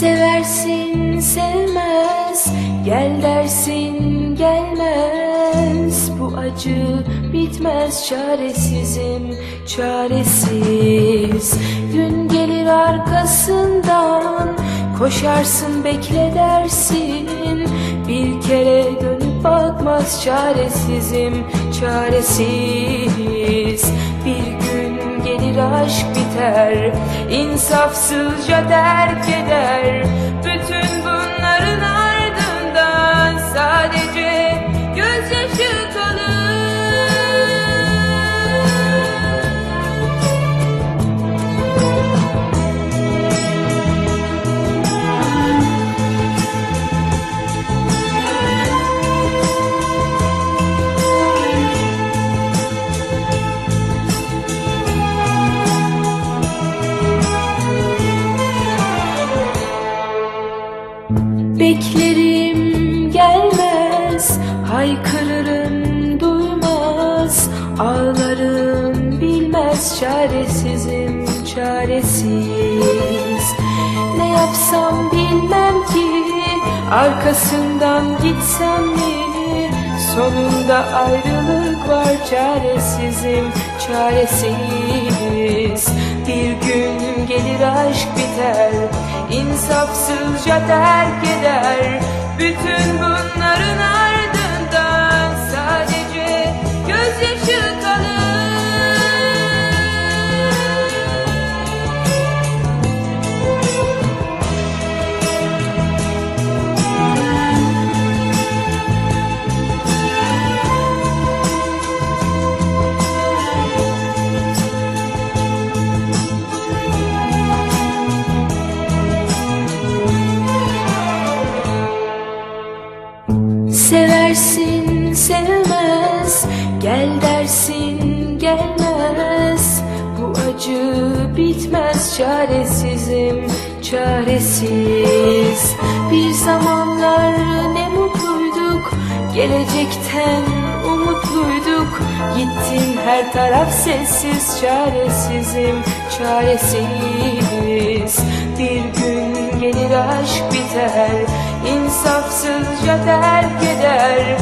Seversin sevmez. Gel dersin gelmez. Bu acı bitmez Çaresizim çaresiz. Gün gelir arkasından Koşarsın bekle dersin. Bir kere dönüp bakmaz Çaresizim çaresiz aşk biter insafsızca terk eder Beklerim gelmez Haykırırım duymaz Ağlarım bilmez Çaresizim çaresiz. Ne yapsam bilmem ki Arkasından gitsem mi? Sonunda ayrılık var Çaresizim çaresiz Bir gün gelir aşk biter insafsızca terk eder Bütün bunların Seversin sevmez. Gel dersin gelmez. Bu acı bitmez. Çaresizim çaresiz. Bir zamanlar ne mutluyduk. Gelecekten umutluyduk. Gittin her taraf sessiz Çaresizim çaresiz Bir gün gelir aşk biter insafsızca terk eder